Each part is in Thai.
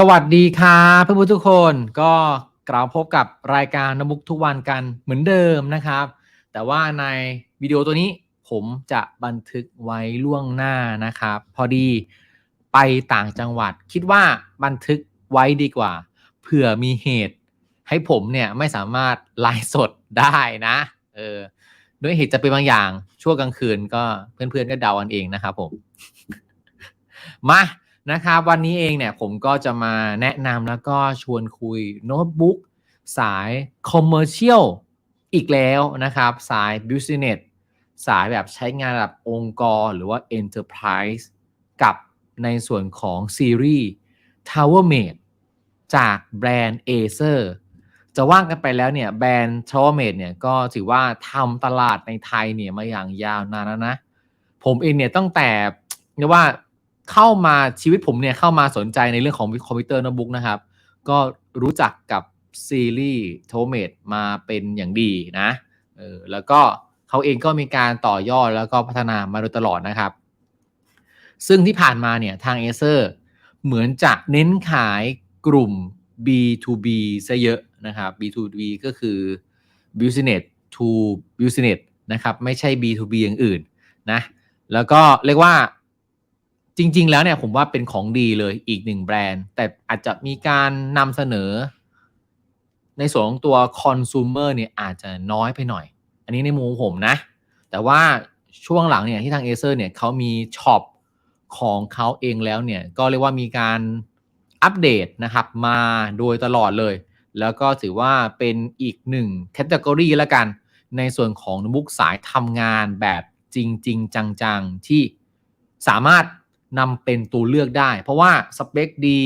สวัสดีครับเพื่อนๆทุกคนก็กลับมาพบกับรายการนบุกทุกวันกันเหมือนเดิมนะครับ แต่ว่าในวิดีโอตัวนี้ผมจะบันทึกไว้ล่วงหน้านะครับ พอดีไปต่างจังหวัด คิดว่าบันทึกไว้ดีกว่าเผื่อมีเหตุ ให้ผมเนี่ยไม่สามารถไลฟ์สดได้นะเออด้วยเหตุจะเป็นบางอย่างช่วงกลางคืนก็เพื่อนๆก็เดากันเองนะครับผมมา นะครับวันนี้เองเนี่ยผมก็จะมาแนะนำแล้วก็ชวนคุยโน้ตบุ๊กสายคอมเมอร์เชียลอีกแล้วนะครับ สาย Business สายแบบใช้งานระดับองค์กรหรือว่า Enterprise กับในส่วนของซีรีส์ TowerMate จากแบรนด์ Acer จะว่างกันไปแล้วเนี่ยแบรนด์ TowerMate เนี่ยก็ถือว่าทำตลาดในไทยเนี่ยมาอย่างยาวนานแล้วนะ ผมเองเนี่ยตั้งแต่เรียกว่า เข้ามาชีวิตผมเนี่ยเข้ามาสนใจในเรื่องของคอมพิวเตอร์โน้ตบุ๊กนะครับ ก็รู้จักกับซีรีส์โทเมดมาเป็นอย่างดีนะเออแล้วก็เขาเองก็มีการต่อยอดแล้วก็พัฒนามาโดยตลอดนะครับ ซึ่งที่ผ่านมาเนี่ยทาง a อเซอร์เหมือนจะเน้นขายกลุ่ม B2B ซะเยอะนะครับ B2B ก็คือ business to business นะครับ ไม่ใช่ B2B อย่างอื่นนะ แล้วก็เรียกว่า จริง ๆ แล้วเนี่ยผมว่าเป็นของดีเลยอีกหนึ่งแบรนด์ แต่อาจจะมีการนำเสนอ ในส่วนของตัวคอน sumer เนี่ยอาจจะน้อยไปหน่อย อันนี้ในมุมผมนะ แต่ว่าช่วงหลังเนี่ยที่ทาง Acer เนี่ยเขามีช็อปของเขาเองแล้วเนี่ยก็เรียกว่ามีการอัปเดตนะครับมาโดยตลอดเลย แล้วก็ถือว่าเป็นอีกหนึ่งแคตตากรีแล้วกัน ในส่วนของบุ๊กสายทำงานแบบจริง ๆ จัง ๆ ที่สามารถ นำเป็นตัวเลือกได้ เพราะว่าสเปคดี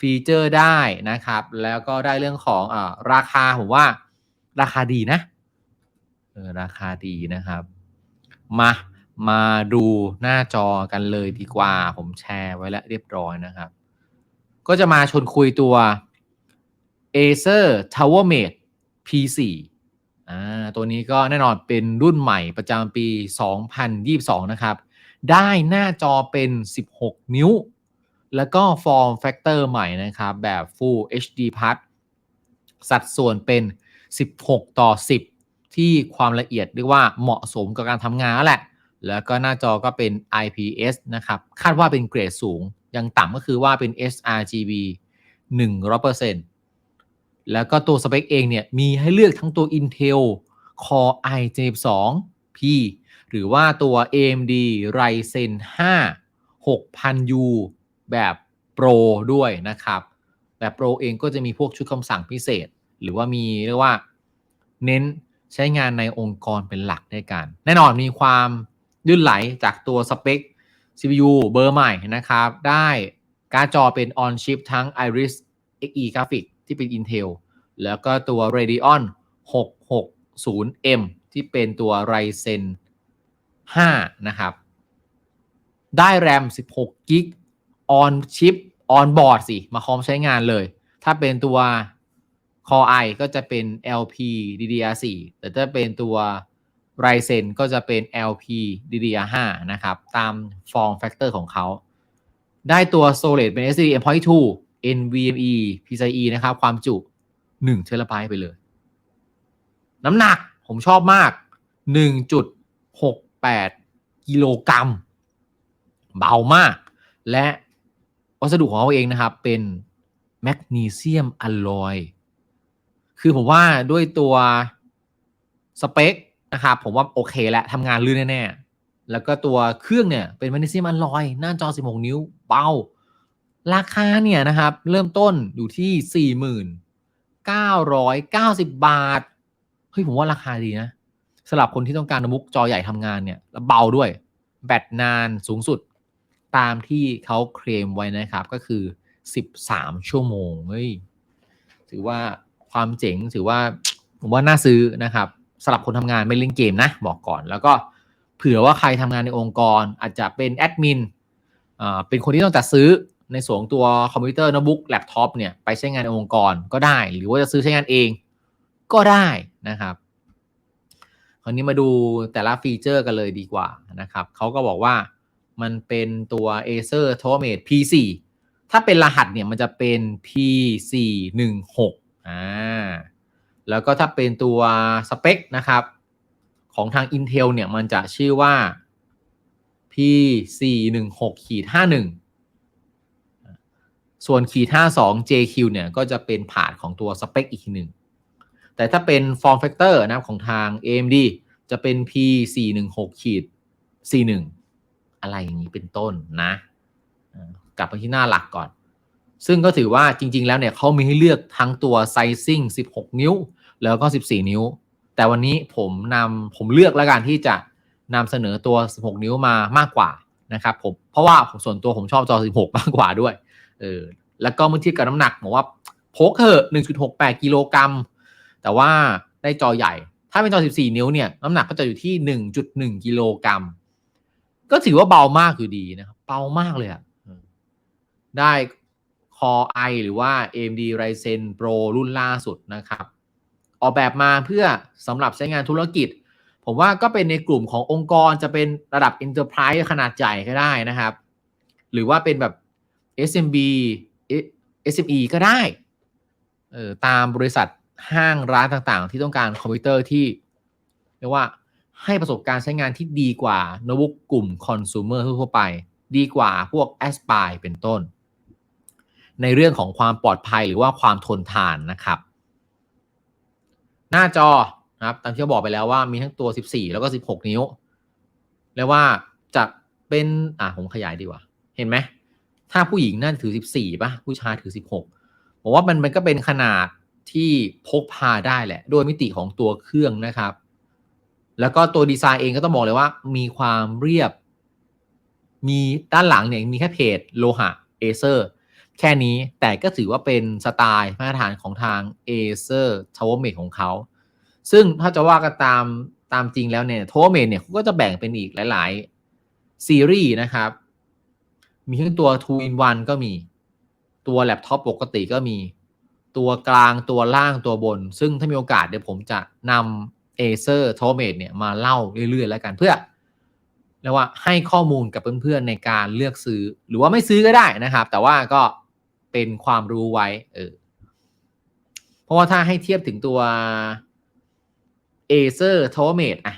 ฟีเจอร์ได้นะครับ แล้วก็ได้เรื่องของอราคา ผมว่าราคาดีนะออราคาดีนะครับ มามาดูหน้าจอกันเลยดีกว่า ผมแชร์ไว้แล้วเรียบร้อยนะครับ ก็จะมาชนคุยตัว Acer TowerMate P4 อ่าตัวนี้ก็แน่นอนเป็นรุ่นใหม่ประจำปี 2022 นะครับ ได้หน้าจอเป็น 16 นิ้ว แล้วก็ฟอร์มแฟกเตอร์ใหม่นะครับ แบบ Full HD Plus สัดส่วนเป็น 16 ต่อ 10 ที่ความละเอียดเรียกว่าเหมาะสมกับการทำงานแหละ แล้วก็หน้าจอก็เป็น IPS นะครับ คาดว่าเป็นเกรดสูง ยังต่ำก็คือว่าเป็น sRGB 100%แล้วก็ตัวสเปคเองเนี่ย มีให้เลือกทั้งตัว Intel Core i7 2 P หรือว่าตัว AMD Ryzen 5 6000U แบบ Pro ด้วยนะครับ แบบ Pro เองก็จะมีพวกชุดคำสั่งพิเศษ หรือว่ามีเรียกว่าเน้นใช้งานในองค์กรเป็นหลักได้กัน แน่นอนมีความลื่นไหลจากตัวสเปค CPU เบอร์ใหม่นะครับ ได้การ์ดจอเป็น on chip ทั้ง Iris Xe Graphic ที่เป็น Intel แล้วก็ตัว Radeon 660M ที่เป็นตัว Ryzen 5 นะครับ ได้แรม16กิกออนชิปออนบอร์ดสิ มาคอมใช้งานเลย ถ้าเป็นตัว Core i ก็จะเป็น LP DDR4 แต่ถ้าเป็นตัว Ryzen ก็จะเป็น LP DDR5 นะครับ ตามฟอร์มแฟกเตอร์ของเขา ได้ตัว Solid เป็น SSD M.2 NVMe PCIe นะครับ ความจุ1เทราไบต์ไปเลย น้ำหนักผมชอบมาก 1.6 8 กิโลกรัม เบามาก และวัสดุของเขาเองนะครับ เป็นแมกนีเซียมอลลอย คือผมว่าด้วยตัวสเปคนะครับผมว่าโอเคแล้วทำงานลื่นแน่ๆ แล้วก็ตัวเครื่องเนี่ยเป็นแมกนีเซียมอลลอย หน้าจอ 16 นิ้วเบา ราคาเนี่ยนะครับ เริ่มต้นอยู่ที่ 4990 บาท เฮ้ย ผมว่าราคาดีนะ สำหรับคนที่ต้องการโน้ตบุ๊กจอใหญ่ทำงานเนี่ยแล้วเบาด้วย แบตนานสูงสุดตามที่เขาเคลมไว้นะครับ ก็คือ 13 ชั่วโมงเฮ้ยถือว่าความเจ๋งถือว่าผมว่าน่าซื้อนะครับสำหรับคนทำงานไม่เล่นเกมนะบอกก่อน แล้วก็เผื่อว่าใครทำงานในองค์กรอาจจะเป็นแอดมินเป็นคนที่ต้องจัดซื้อในส่วนตัวคอมพิวเตอร์โน้ตบุ๊กแล็ปท็อปเนี่ยไปใช้งานในองค์กรก็ได้ หรือว่าจะซื้อใช้งานเองก็ได้นะครับ ราวนี้มาดูแต่ละฟีเจอร์กันเลยดีกว่านะครับเขาก็บอกว่ามันเป็นตัว Acer t o m a t e P4 ถ้าเป็นรหัสเนี่ยมันจะเป็น P416 อ่าแล้วก็ถ้าเป็นตัวสเปคนะครับ ของทาง Intel เนี่ยมันจะชื่อว่า P416 ขีด51 ส่วนขีด52 JQ เนี่ยก็จะเป็นผ่านของตัวสเปคอีกหนึ่ง แต่ถ้าเป็น form factor นะครับของทาง AMD จะเป็น P416 ขีด41 อะไรอย่างนี้เป็นต้นนะกลับไปที่หน้าหลักก่อน ซึ่งก็ถือว่าจริง ๆ แล้วเนี่ยเขามีให้เลือกทั้งตัว sizing 16 นิ้ว แล้วก็ 14 นิ้ว แต่วันนี้ผมนำผมเลือกแล้วกันที่จะนำเสนอตัว 16 นิ้วมามากกว่านะครับผมเพราะว่าผมส่วนตัวผมชอบจอ 16 มากกว่าด้วยเออแล้วก็เมื่อเทียบกับน้ำหนักผมว่าพกเถอะ1.68 กิโลกรัม แต่ว่าได้จอใหญ่ ถ้าเป็นจอ 14 นิ้วเนี่ยน้ำหนักก็จะอยู่ที่ 1.1 กิโลกรัม ก็ถือว่าเบามากอยู่ดีนะครับ เบามากเลยอะได้ Core i หรือว่า AMD Ryzen Pro รุ่นล่าสุดนะครับ ออกแบบมาเพื่อสำหรับใช้งานธุรกิจ ผมว่าก็เป็นในกลุ่มขององค์กรจะเป็นระดับ Enterprise ขนาดใหญ่ก็ได้นะครับ หรือว่าเป็นแบบ SMB SME ก็ได้ เออตามบริษัท ห้างร้านต่างๆ ที่ต้องการคอมพิวเตอร์ที่เรียกว่าให้ประสบการณ์ใช้งานที่ดีกว่าโน้ตบุ๊กกลุ่มคอน sumer ทั่วไป ดีกว่าพวก Aspire เป็นต้น ในเรื่องของความปลอดภัยหรือว่าความทนทานนะครับ หน้าจอนะครับตามที่บอกไปแล้วว่ามีทั้งตัว 14 แล้วก็ 16 นิ้ว แล้วว่าจะเป็น อ่าผมขยายดีกว่า เห็นไหม ถ้าผู้หญิงน่าจะถือ 14ป่ะผู้ชายถือ 16ผมว่ามันมันก็เป็นขนาด ที่พกพาได้แหละโดยมิติของตัวเครื่องนะครับ แล้วก็ตัวดีไซน์เองก็ต้องบอกเลยว่า มีความเรียบ มีด้านหลังเนี่ยมีแค่เพจโลหะเอเซอร์แค่นี้แต่ก็ถือว่าเป็นสไตล์มาตรฐานของทาง Acer t o w e r m a t e ของเขา ซึ่งถ้าจะว่ากันตามตามจริงแล้วเนี่ย t o w e r m a t e เนี่ยเขาก็จะแบ่งเป็นอีกหลาย ๆ ซีรีส์นะครับ มีทั้งตัว 2 in 1ก็มี ตัวแล็ปท็อปปกติก็มี ตัวกลางตัวล่างตัวบน ซึ่งถ้ามีโอกาสเดี๋ยวผมจะนำ Acer t o w e r m a t e เนี่ยมาเล่าเรื่อยๆ แล้วกันเพื่อเรียกว่าให้ข้อมูลกับเพื่อนๆในการเลือกซื้อ หรือว่าไม่ซื้อก็ได้นะครับ แต่ว่าก็เป็นความรู้ไว้เออเพราะว่าถ้าให้เทียบถึงตัว Acer t o w e r m a t e อะ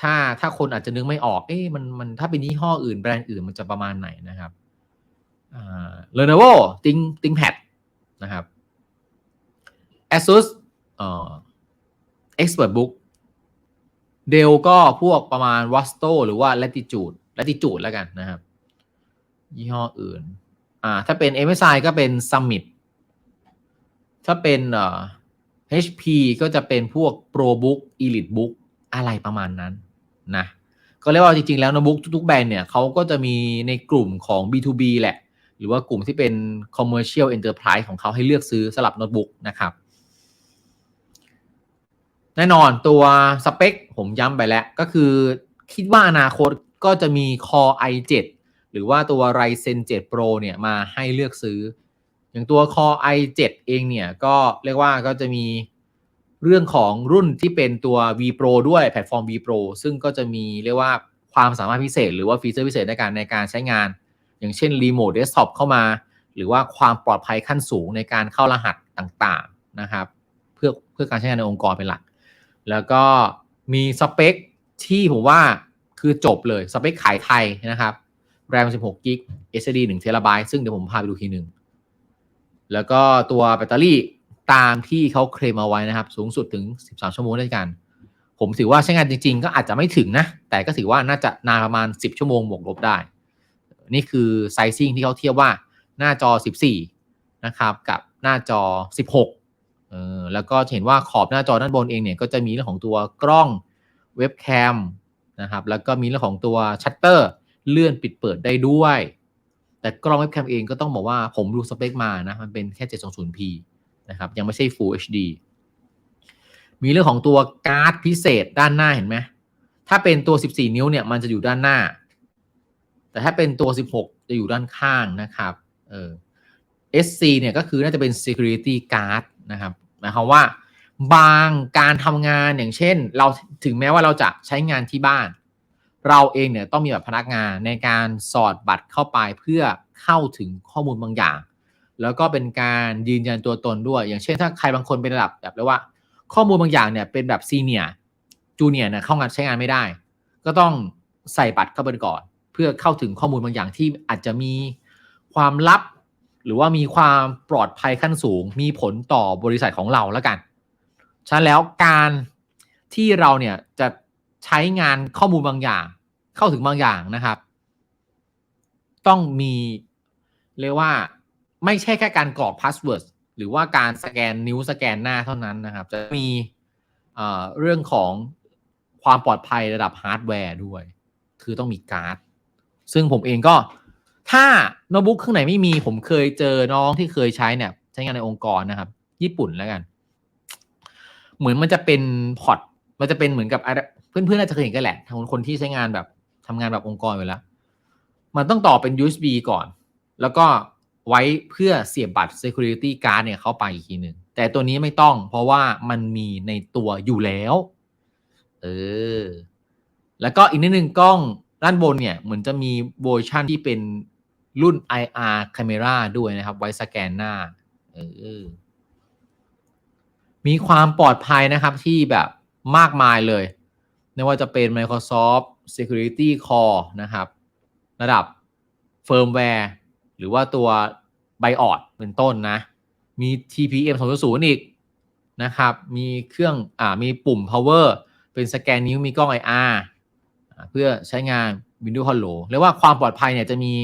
ถ้าถ้าคนอาจจะนึกไม่ออก เอ๊ะมันมันถ้าเป็นยี่ห้ออื่นแบรนด์อื่นมันจะประมาณไหนนะครับอ่า Lenovo Think ThinkPad นะครับ ASUS เอ่อ ExpertBook เดลก็พวกประมาณ Vasto หรือว่า Latitude Latitude แล้วกันนะครับ ยี่ห้ออื่น อ่า ถ้าเป็น MSI ก็เป็น Summit ถ้าเป็นเอ่อ HP ก็จะเป็นพวก ProBook EliteBook อะไรประมาณนั้นนะ ก็เรียกว่าจริง ๆ แล้วโน้ตบุ๊กทุก ๆ แบรนด์เนี่ยเขาก็จะมีในกลุ่มของ B2B แหละ หรือว่ากลุ่มที่เป็น Commercial Enterprise ของเขาให้เลือกซื้อสลับโน้ตบุ๊กนะครับ แน่นอนตัวสเปคผมย้ำไปแล้ว ก็คือคิดว่าอนาคตก็จะมี Core i7 หรือว่าตัว Ryzen 7 Pro เนี่ยมาให้เลือกซื้อ อย่างตัว Core i7 เองเนี่ยก็เรียกว่าก็จะมีเรื่องของรุ่นที่เป็นตัว V Pro ด้วยแพลตฟอร์ม V Pro ซึ่งก็จะมีเรียกว่าความสามารถพิเศษ หรือว่าฟีเจอร์พิเศษในการในการใช้งาน อย่างเช่นรีโมทเดสก์ท็อปเข้ามา หรือว่าความปลอดภัยขั้นสูงในการเข้ารหัสต่างๆนะครับ เพื่อเพื่อการใช้งานในองค์กรเป็นหลัก แล้วก็มีสเปคที่ผมว่าคือจบเลยสเปคขายไทยนะครับ แรม 16กิก SSD 1 t b ซึ่งเดี๋ยวผมพาไปดูทีหนึ่ง แล้วก็ตัวแบตเตอรี่ตามที่เขาเคลมเอาไว้นะครับ สูงสุดถึง 13 ชั่วโมงด้วยกัน ผมถือว่าใช้งานจริง ๆ ก็อาจจะไม่ถึงนะ แต่ก็ถือว่าน่าจะนานประมาณ 10 ชั่วโมงบวกลบได้ นี่คือไซซิ่งที่เขาเทียบว่าหน้าจอ 14 นะครับ กับหน้าจอ 16 เออแล้วก็เห็นว่าขอบหน้าจอด้านบนเองเนี่ยก็จะมีเรื่องของตัวกล้องเว็บแคมนะครับแล้วก็มีเรื่องของตัวชัตเตอร์เลื่อนปิดเปิดได้ด้วย แต่กล้องเว็บแคมเองก็ต้องบอกว่าผมดูสเปคมานะ มันเป็นแค่ 720p นะครับยังไม่ใช่ Full HD มีเรื่องของตัวการ์ดพิเศษด้านหน้าเห็นไหมถ้าเป็นตัว 14 นิ้วเนี่ยมันจะอยู่ด้านหน้า แต่ถ้าเป็นตัว 16 จะอยู่ด้านข้างนะครับเออ SC เนี่ยก็คือน่าจะเป็น security guard นะครับหมายความว่า บางการทำงานอย่างเช่น เราถึงแม้ว่าเราจะใช้งานที่บ้าน เราเองเนี่ยต้องมีแบบพนักงานในการสอดบัตรเข้าไปเพื่อเข้าถึงข้อมูลบางอย่าง แล้วก็เป็นการยืนยันตัวตนด้วย อย่างเช่น ถ้าใครบางคนเป็นระดับแบบเรียกว่า ข้อมูลบางอย่างเนี่ยเป็นแบบซีเนียจูเนียเนี่ยเข้างานใช้งานไม่ได้ ก็ต้องใส่บัตรเข้าไปก่อน เพื่อเข้าถึงข้อมูลบางอย่างที่อาจจะมีความลับ หรือว่ามีความปลอดภัยขั้นสูง มีผลต่อบริษัทของเราแล้วกันฉะนั้นแล้วการที่เราเนี่ยจะใช้งานข้อมูลบางอย่าง เข้าถึงบางอย่างนะครับ ต้องมีเรียกว่าไม่ใช่แค่การกรอกพาสเวิร์ดหรือว่าการสแกนนิ้วสแกนหน้าเท่านั้นนะครับ จะมีเอ่อเรื่องของความปลอดภัยระดับฮาร์ดแวร์ด้วย คือต้องมีการ์ด ซึ่งผมเองก็ ถ้าโน้ตบุ๊กเครื่องไหนไม่มีผมเคยเจอน้องที่เคยใช้เนี่ย ใช้งานในองค์กรนะครับ ญี่ปุ่นแล้วกัน เหมือนมันจะเป็นพอร์ตมันจะเป็นเหมือนกับเพื่อนๆน่าจะเคยเห็นกันแหละทางคนที่ใช้งานแบบทำงานแบบองค์กรอยู่แล้ว มันต้องต่อเป็น USB ก่อน แล้วก็ไว้เพื่อเสียบบัตร Security Card เนี่ยเข้าไปอีกทีหนึ่งแต่ตัวนี้ไม่ต้อง เพราะว่ามันมีในตัวอยู่แล้ว เออ แล้วก็อีกนิดนึงกล้องด้านบนเนี่ย เหมือนจะมีเวอร์ชันที่เป็น รุ่น IR Camera ด้วยนะครับ ไว้สแกนหน้าเออมีความปลอดภัยนะครับที่แบบมากมายเลย ไม่ว่าจะเป็น Microsoft Security Core นะครับ ระดับเฟิร์มแวร์หรือว่าตัว BIOS เป็นต้นนะ มี TPM 2.0 อีกนะครับ มีเครื่องอ่ามีปุ่ม power เป็นสแกนนิ้วมีกล้อง IR อเพื่อใช้งาน Windows Hello เรียกว่าความปลอดภัยเนี่ยจะมี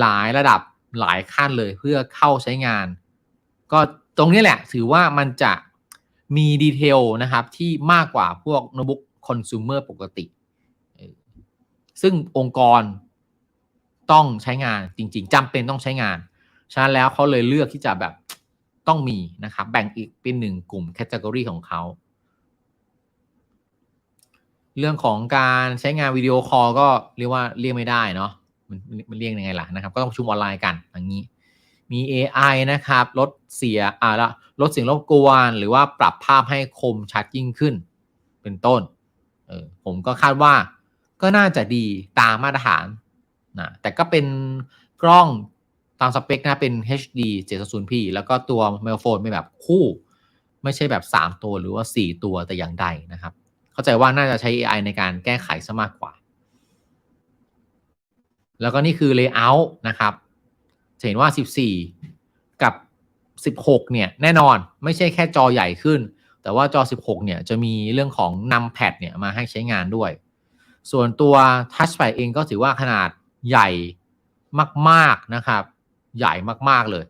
หลายระดับหลายขั้นเลยเพื่อเข้าใช้งาน ก็ตรงนี้แหละถือว่ามันจะมีดีเทลนะครับที่มากกว่าพวกโน้ตบุ๊กคอน sumer ปกติ ซึ่งองค์กรต้องใช้งานจริง ๆจำเป็นต้องใช้งาน ฉะนั้นแล้วเขาเลยเลือกที่จะแบบต้องมีนะครับแบ่งอีกเป็นหนึ่งกลุ่มแคตตากรีของเขา เรื่องของการใช้งานวิดีโอคอลก็เรียกว่าเรียกไม่ได้เนาะ มันมันเรียกยังไงล่ะนะครับ ก็ต้องประชุมออนไลน์กันอย่างนี้ มี AI นะครับลดเสียอ่าละลดเสียงรบกวน หรือว่าปรับภาพให้คมชัดยิ่งขึ้น เป็นต้นเออผมก็คาดว่าก็น่าจะดีตามมาตรฐานนะแต่ก็เป็นกล้องตามสเปคนะเป็น HD 720p แล้วก็ตัวไมโครโฟนเป็นแบบคู่ ไม่ใช่แบบ 3 ตัวหรือว่า 4 ตัวแต่อย่างใดนะครับ เข้าใจว่าน่าจะใช้ AI ในการแก้ไขซะมากกว่า แล้วก็นี่คือ Layout นะครับจะเห็นว่า 14 กับ 16 เนี่ย แน่นอนไม่ใช่แค่จอใหญ่ขึ้น แต่ว่าจอ 16 เนี่ย จะมีเรื่องของนำแพดเนี่ย มาให้ใช้งานด้วย ส่วนตัว Touchpad เองก็ถือว่าขนาดใหญ่มากๆนะครับ ใหญ่มากๆเลย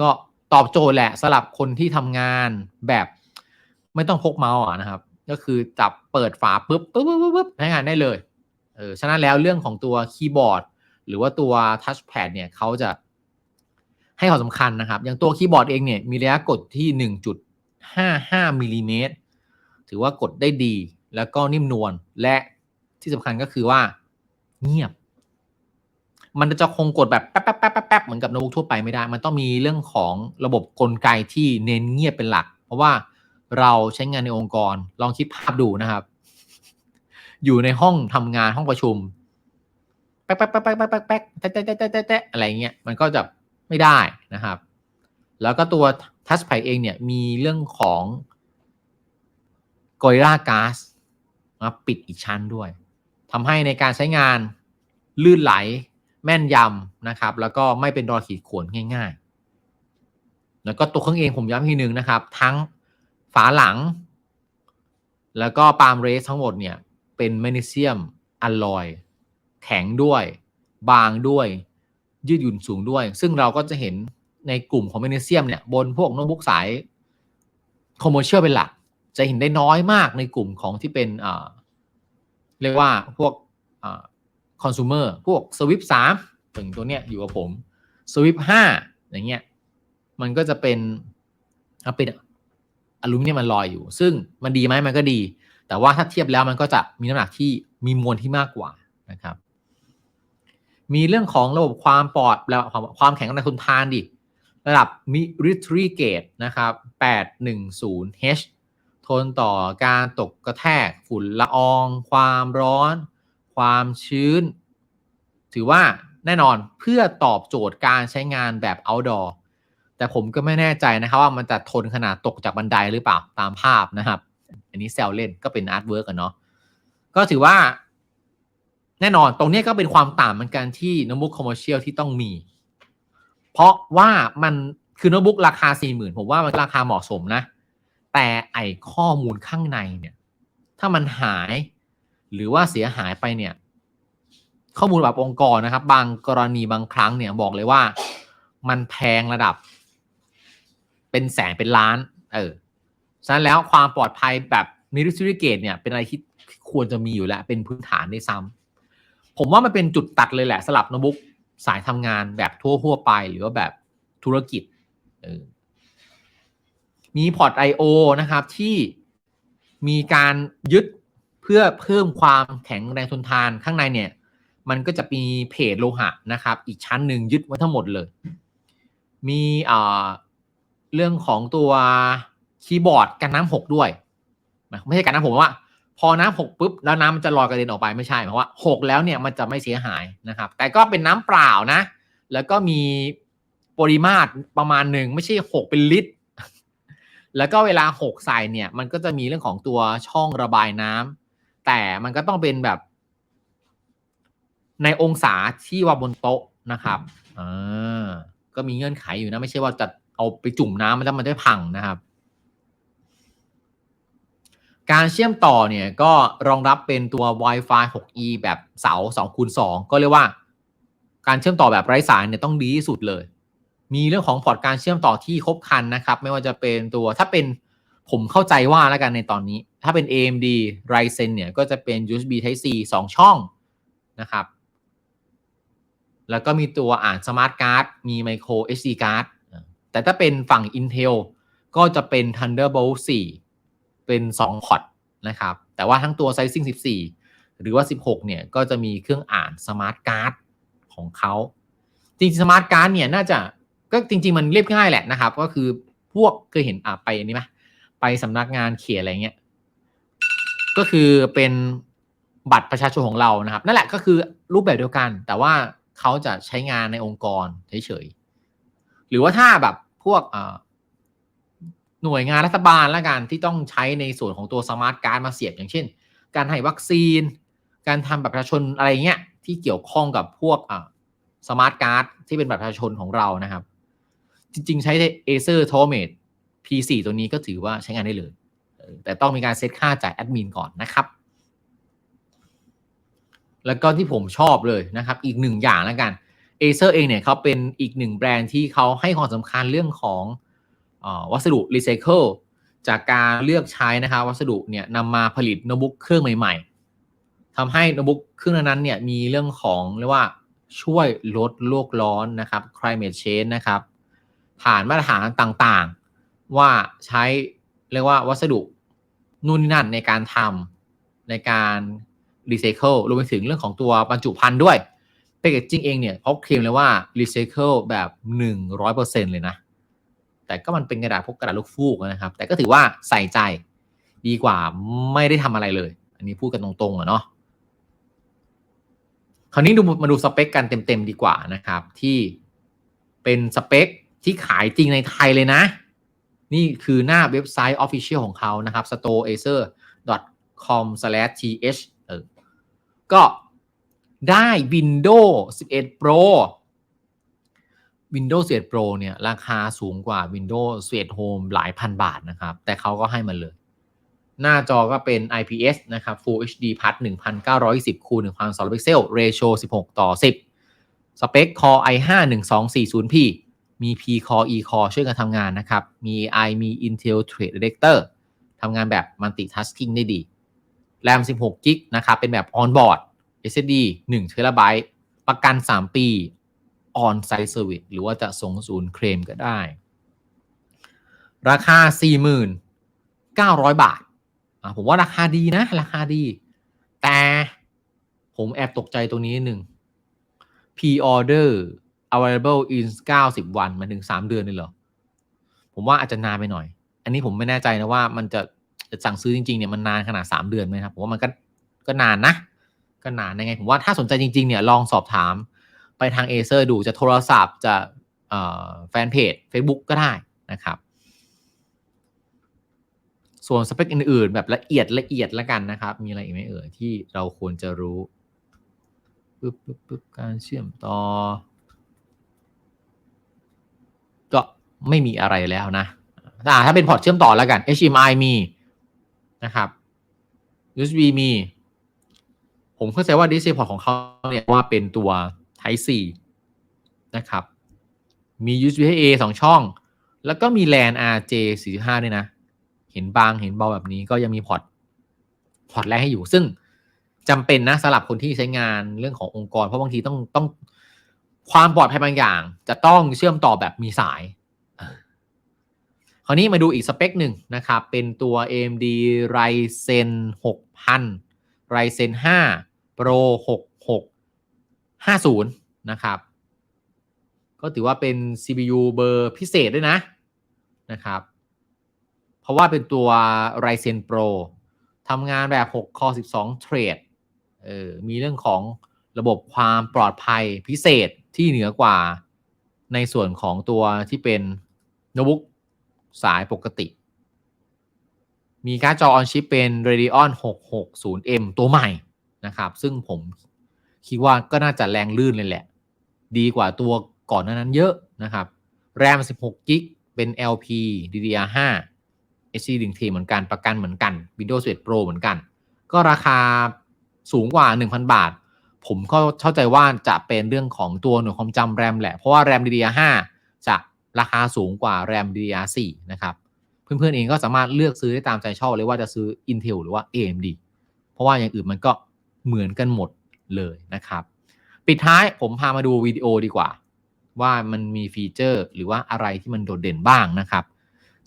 ก็ตอบโจทย์แหละสำหรับคนที่ทำงานแบบไม่ต้องพกเมาส์นะครับ ก็คือจับเปิดฝาปุ๊บปุ๊บปุ๊บปุ๊บใช้งานได้เลย เออฉะนั้นแล้วเรื่องของตัวคีย์บอร์ดหรือว่าตัวทัชแพดเนี่ยเขาจะให้ความสำคัญนะครับ อย่างตัวคีย์บอร์ดเองเนี่ยมีระยะกดที่ 1.55มิลลิเมตรถือว่ากดได้ดีแล้วก็นิ่มนวลและที่สำคัญก็คือว่าเงียบ มันจะคงกดแบบแป๊บแป๊บแป๊บแป๊บแป๊บเหมือนกับโน้ตบุ๊กทั่วไปไม่ได้ มันต้องมีเรื่องของระบบกลไกที่เน้นเงียบเป็นหลัก เพราะว่าเราใช้งานในองค์กรลองคิดภาพดูนะครับ อยู่ในห้องทำงานห้องประชุมแป๊กแป๊กแป๊กแป๊กแป๊กแป๊กแป๊กแตะแตะแตะแตะแตะแตะอะไรเงี้ยมันก็จะไม่ได้นะครับ แล้วก็ตัวทัชไพเองเนี่ยมีเรื่องของ Gorilla Glass มาปิดอีกชั้นด้วยทำให้ในการใช้งานลื่นไหลแม่นยำนะครับ แล้วก็ไม่เป็นรอยขีดข่วนง่ายๆ แล้วก็ตัวเครื่องเองผมย้ำทีนึงนะครับ ทั้งฝาหลัง แล้วก็ปาล์มเรสทั้งหมดเนี่ย เป็นแมกนีเซียมอลลอย แข็งด้วย บางด้วย ยืดหยุ่นสูงด้วย ซึ่งเราก็จะเห็นในกลุ่มของแมกนีเซียมเนี่ยบนพวกโน้ตบุ๊กสายคอมเมอร์เชียลเป็นหลัก จะเห็นได้น้อยมากในกลุ่มของที่เป็นเรียกว่าพวกคอน sumer พวกสวิฟสามถึงตัวเนี้ยอยู่กับผมสวิฟห้าอย่างเงี้ยมันก็จะเป็นเอาเป็นอลูมิเนียมมันลอยอยู่ ซึ่งมันดีไหมมันก็ดี แต่ว่าถ้าเทียบแล้วมันก็จะมีน้ำหนักที่มีมวลที่มากกว่านะครับ มีเรื่องของระบบความปลอดแล้วความแข็งในทุนทานดิ ระดับ military grade นะครับ 810H ทนต่อการตกกระแทกฝุ่นละออง ความร้อน ความชื้น ถือว่าแน่นอนเพื่อตอบโจทย์การใช้งานแบบ outdoor แต่ผมก็ไม่แน่ใจนะครับว่ามันจะทนขนาดตกจากบันไดหรือเปล่าตามภาพนะครับ อันนี้แซลเล่นก็เป็นอาร์ตเวิร์กกันเนาะก็ถือว่า แน่นอนตรงนี้ก็เป็นความต่างเหมือนกันที่โน้ตบุ๊กคอมเมอร์เชียลที่ต้องมี เพราะว่ามันคือโน้ตบุ๊กราคาสี่หมื่นผมว่ามันราคาเหมาะสมนะ แต่ไอข้อมูลข้างในเนี่ย ถ้ามันหายหรือว่าเสียหายไปเนี่ย ข้อมูลแบบองค์กรนะครับ บางกรณีบางครั้งเนี่ยบอกเลยว่ามันแพงระดับ เป็นแสนเป็นล้าน เออ ฉะนั้นแล้วความปลอดภัยแบบมิริซิริเกตเนี่ยเป็นอะไรที่ควรจะมีอยู่แล้ว เป็นพื้นฐานได้ซ้ำผมว่ามันเป็นจุดตัดเลยแหละสำหรับโน้ตบุ๊กสายทำงานแบบทั่วทั่วๆไป หรือว่าแบบธุรกิจมีพอร์ต I.O. นะครับที่มีการยึดเพื่อเพิ่มความแข็งแรงทนทานข้างในเนี่ย มันก็จะมีเพจโลหะนะครับ อีกชั้นหนึ่งยึดไว้ทั้งหมดเลย มีอ่าเรื่องของตัว คีย์บอร์ดกันน้ำหกด้วยไม่ใช่กันน้ำหกว่า พอน้ำหกปุ๊บแล้วน้ำมันจะลอยกระเด็นออกไปไม่ใช่เพราะว่าหกแล้วเนี่ยมันจะไม่เสียหายนะครับ แต่ก็เป็นน้ำเปล่านะ แล้วก็มีปริมาตรประมาณหนึ่งไม่ใช่หกเป็นลิตร แล้วก็เวลาหกใส่เนี่ย มันก็จะมีเรื่องของตัวช่องระบายน้ำแต่มันก็ต้องเป็นแบบ ในองศาที่ว่าบนโต๊ะนะครับอ่าก็มีเงื่อนไขอยู่นะ ไม่ใช่ว่าจะเอาไปจุ่มน้ำมันจะมันจะพังนะครับ การเชื่อมต่อเนี่ยก็รองรับเป็นตัว Wi-Fi 6E แบบเสา2คูณ2ก็เรียกว่า การเชื่อมต่อแบบไร้สายเนี่ยต้องดีที่สุดเลย มีเรื่องของพอร์ตการเชื่อมต่อที่ครบครันนะครับ ไม่ว่าจะเป็นตัวถ้าเป็นผมเข้าใจว่าแล้วกันในตอนนี้ ถ้าเป็น AMD Ryzen เนี่ยก็จะเป็น USB Type C 2 ช่องนะครับ แล้วก็มีตัวอ่านสมาร์ทการ์ดมี Micro SD card แต่ถ้าเป็นฝั่ง Intel ก็จะเป็น Thunderbolt 4 เป็น2พอร์ตนะครับ แต่ว่าทั้งตัว Sizing 14 หรือว่า 16 เนี่ย ก็จะมีเครื่องอ่านสมาร์ทการ์ดของเขาจริงๆสมาร์ทการ์ดเนี่ยน่าจะก็จริง ๆ มันเรียบง่ายแหละนะครับ ก็คือพวกเคยเห็นอะไปอันนี้ไหมไปสำนักงานเขียนอะไรเงี้ยก็คือเป็นบัตรประชาชนของเรานะครับ นั่นแหละก็คือรูปแบบเดียวกัน แต่ว่าเขาจะใช้งานในองค์กรเฉยๆหรือว่าถ้าแบบพวก หน่วยงานรัฐบาลละกันที่ต้องใช้ในส่วนของตัวสมาร์ทการ์ดมาเสียบอย่างเช่น การให้วัคซีน การทำบัตรประชาชนอะไรเงี้ยที่เกี่ยวข้องกับพวกสมาร์ทการ์ดที่เป็นบัตรประชาชนของเรานะครับ จริง ๆ ใช้ Acer t o m a t e P4 ตัวนี้ก็ถือว่าใช้งานได้เลย แต่ต้องมีการเซตค่าจ่ายแอดมินก่อนนะครับ แล้วก็ที่ผมชอบเลยนะครับ อีกหนึ่งอย่างแล้วกัน Acer เองเนี่ยเขาเป็นอีกหนึ่งแบรนด์ที่เขาให้ความสำคัญเรื่องของ วัสดุรีไซเคิลจากการเลือกใช้นะครับวัสดุเนี่ยนำมาผลิตโน้ตบุ๊กเครื่องใหม่ๆทำให้โน้ตบุ๊กเครื่องนั้นเนี่ยมีเรื่องของเรียกว่าช่วยลดโลกร้อนนะครับ climate change นะครับ ผ่านมาตรฐานต่างๆ ว่าใช้เรียกว่าวัสดุนู่นนี่นั่นในการทำในการรีไซเคิลรวมไปถึงเรื่องของตัวบรรจุภัณฑ์ด้วยแพคเกจจิ้งเองเนี่ยเขาเคลมเลยว่ารีไซเคิลแบบ 100%เลยนะ แต่ก็มันเป็นกระดาษพวกกระดาษลูกฟูกนะครับ แต่ก็ถือว่าใส่ใจดีกว่าไม่ได้ทำอะไรเลย อันนี้พูดกันตรงๆอะเนาะคราวนี้ดูมาดูสเปคกันเต็มๆดีกว่านะครับ ที่เป็นสเปคที่ขายจริงในไทยเลยนะ นี่คือหน้าเว็บไซต์ Official ของเขานะครับ storeacer.com/th เออก็ได้ Windows 11 Pro Windows 11 Pro เนี่ยราคาสูงกว่า Windows 11 Home หลายพันบาทนะครับ แต่เขาก็ให้มันเลย หน้าจอก็เป็น IPS นะครับ Full HD Plus 1920คูณ1200พิกเซล Ratio 16 ต่อ 10 สเปค Core i5 1240p มี P Core E Core ช่วยกันทำงานนะครับ มี i มี Intel Thread Detector ทำงานแบบ Multitasking ได้ดี RAM 16 g b นะครับ เป็นแบบ On Board SSD 1 TB ประกัน 3 ปี On Site Service หรือว่าจะส่งศูนย์เคลมก็ได้ ราคา 4,900 บาท ผมว่าราคาดีนะ ราคาดี แต่ผมแอบตกใจตรงนี้หนึ่ง P-order available in 90 วันมันถึง 3 เดือนเลยเหรอ ผมว่าอาจจะนานไปหน่อย อันนี้ผมไม่แน่ใจนะว่ามันจะจะสั่งซื้อจริงๆเนี่ยมันนานขนาด 3 เดือนไหมครับ ผมว่ามันก็ก็นานนะ ก็นานยังไง ผมว่าถ้าสนใจจริงๆเนี่ยลองสอบถาม ไปทาง Acer ดูจะโทรศัพท์จะแฟนเพจ Facebook ก็ได้นะครับ ส่วนสเปคอื่นๆ แบบละเอียดละเอียดล้วกันนะครับ มีอะไรอีกไหมเอ่ยที่เราควรจะรู้ปึ๊บปึ๊บปึ๊บการเชื่อมต่อ ก็ไม่มีอะไรแล้วนะอ่าถ้าเป็นพอร์ตเชื่อมต่อแล้วกัน HDMI มีนะครับ USB มี ผมเข้าใจว่า DisplayPort พอร์ตของเขาเนี่ยว่าเป็นตัว Type C นะครับ มี USB A สองช่อง แล้วก็มี LAN RJ 45ด้วยนะ เห็นบางเห็นเบาแบบนี้ก็ยังมีพอร์ตพอร์ตแรกให้อยู่ ซึ่งจำเป็นนะสำหรับคนที่ใช้งานเรื่องขององค์กร เพราะบางทีต้องต้องความปลอดภัยบางอย่าง จะต้องเชื่อมต่อแบบมีสายคราวนี้มาดูอีกสเปคหนึ่งนะครับ เป็นตัว AMD Ryzen 6000 Ryzen 5 Pro 50 นะครับ ก็ถือว่าเป็น CPU เบอร์พิเศษด้วยนะนะครับ เพราะว่าเป็นตัว Ryzen Pro ทำงานแบบ6 Core 12 Thread เออมีเรื่องของระบบความปลอดภัยพิเศษที่เหนือกว่าในส่วนของตัวที่เป็นโน้ตบุ๊กสายปกติ มีการ์ดจอ on chip เป็น Radeon 660M ตัวใหม่นะครับ ซึ่งผม คิดว่าก็น่าจะแรงลื่นเลยแหละ ดีกว่าตัวก่อนนั้นเยอะนะครับ RAM 16 g b เป็น LP DDR5 HD 1 T เหมือนกันประกันเหมือนกัน Windows 11 Pro เหมือนกัน ก็ราคาสูงกว่า 1,000 บาท ผมก็เข้าใจว่าจะเป็นเรื่องของตัวหน่วยความจำแรมแหละ เพราะว่า RAM DDR5 จะราคาสูงกว่า RAM DDR4 นะครับ เพื่อนๆเองก็สามารถเลือกซื้อได้ตามใจชอบเลยว่าจะซื้อ Intel หรือว่า AMD เพราะว่าอย่างอื่นมันก็เหมือนกันหมด เลยนะครับ ปิดท้ายผมพามาดูวิดีโอดีกว่า ว่ามันมีฟีเจอร์ หรือว่าอะไรที่มันโดดเด่นบ้างนะครับ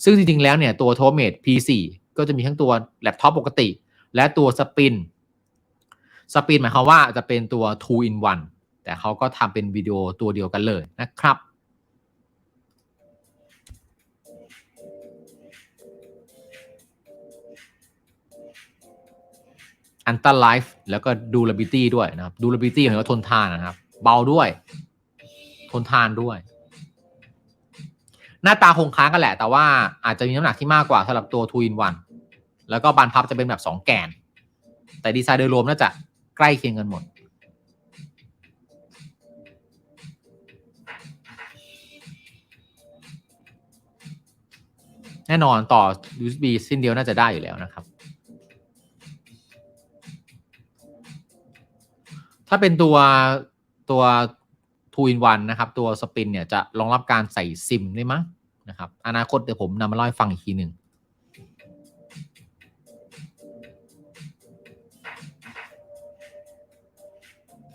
ซึ่งจริงๆแล้วเนี่ยตัว t o m a t e P4 ก็จะมีทั้งตัวแล็ปท็อปปกติ และตัวสปินสปินหมายความว่าจะเป็นตัว 2 in 1แต่เขาก็ทำเป็นวิดีโอตัวเดียวกันเลยนะครับ อันต r ไลฟ์แล้วก็ดู a b i l i t y ด้วยนะครับดู a b i l i t y หมายว่าทนทานนะครับ เบาด้วย ทนทานด้วย หน้าตาคงค้างกันแหละ แต่ว่าอาจจะมีน้ำหนักที่มากกว่าสำหรับตัว2 in 1แล้วก็บานพับจะเป็นแบบ 2 แกน แต่ดีไซน์โดยรวมน่าจะใกล้เคียงกันหมด แน่นอนต่อ USB สิ้นเดียวน่าจะได้อยู่แล้วนะครับ ถ้าเป็นตัวตัว2 in 1นะครับ ตัวสปินเนี่ยจะรองรับการใส่ซิมได้มั้งนะครับ อนาคตเดี๋ยวผมนำมาเล่าให้ฟังอีกทีหนึ่ง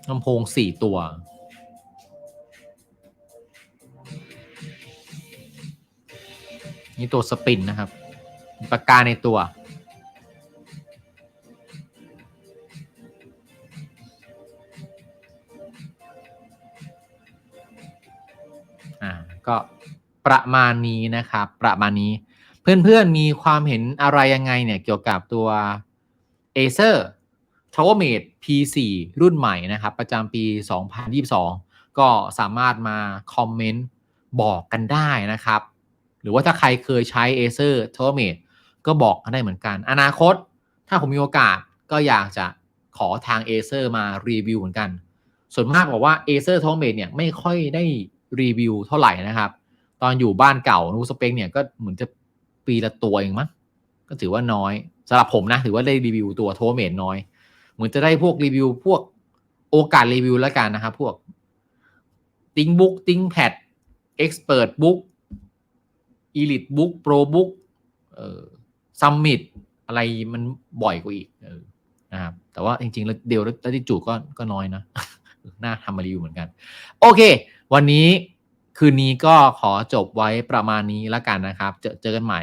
ลำโพงสี่ตัว นี่ตัวสปินนะครับ ปากกาในตัว ก็ประมาณนี้นะครับ ประมาณนี้ เพื่อนๆมีความเห็นอะไรยังไงเนี่ยเกี่ยวกับตัว Acer t r a v e l m a t e P4 รุ่นใหม่นะครับ ประจำปี 2022 ก็สามารถมาคอมเมนต์บอกกันได้นะครับ หรือว่าถ้าใครเคยใช้ Acer t r a v e l m a t e ก็บอกกันได้เหมือนกัน อนาคตถ้าผมมีโอกาสก็อยากจะขอทาง Acer มารีวิวเหมือนกัน ส่วนมากบอกว่า Acer t r a v e l m a t e เนี่ยไม่ค่อยได้ รีวิวเท่าไหร่นะครับ ตอนอยู่บ้านเก่านูสเปกเนี่ยก็เหมือนจะปีละตัวเองมั้งก็ถือว่าน้อยสำหรับผมนะถือว่าได้รีวิวตัวโทเมดน้อย เหมือนจะได้พวกรีวิวพวกโอกาสรีวิวแล้วกันนะครับ พวกติ้งบุ๊กติ้งแพดเอ็กซ์เพรสบุ๊กอีลิทบุ๊กโปรบุ๊กเอ่อซัมมิตอะไรมันบ่อยกว่าอีกออนะครับแต่ว่าจริงๆแล้วเดียวแล้วที่จูก็ก็น้อยนะ น่าทำมารีวิวเหมือนกัน โอเค วันนี้คืนนี้ก็ขอจบไว้ประมาณนี้แล้วกันนะครับ เจอเจอกันใหม่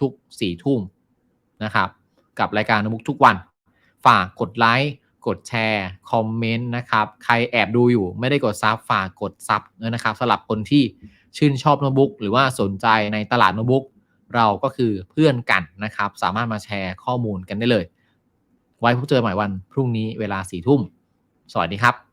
ทุกๆสี่ทุ่มนะครับ กับรายการนมุกทุกวัน ฝากกดไลค์กดแชร์คอมเมนต์นะครับ ใครแอบดูอยู่ไม่ได้กดซับฝากกดซับนะครับสำหรับคนที่ชื่นชอบโน้ตบุ๊กหรือว่าสนใจในตลาดโน้ตบุ๊กเราก็คือเพื่อนกันนะครับ สามารถมาแชร์ข้อมูลกันได้เลย ไว้พบเจอใหม่วันพรุ่งนี้เวลาสี่ทุ่ม สวัสดีครับ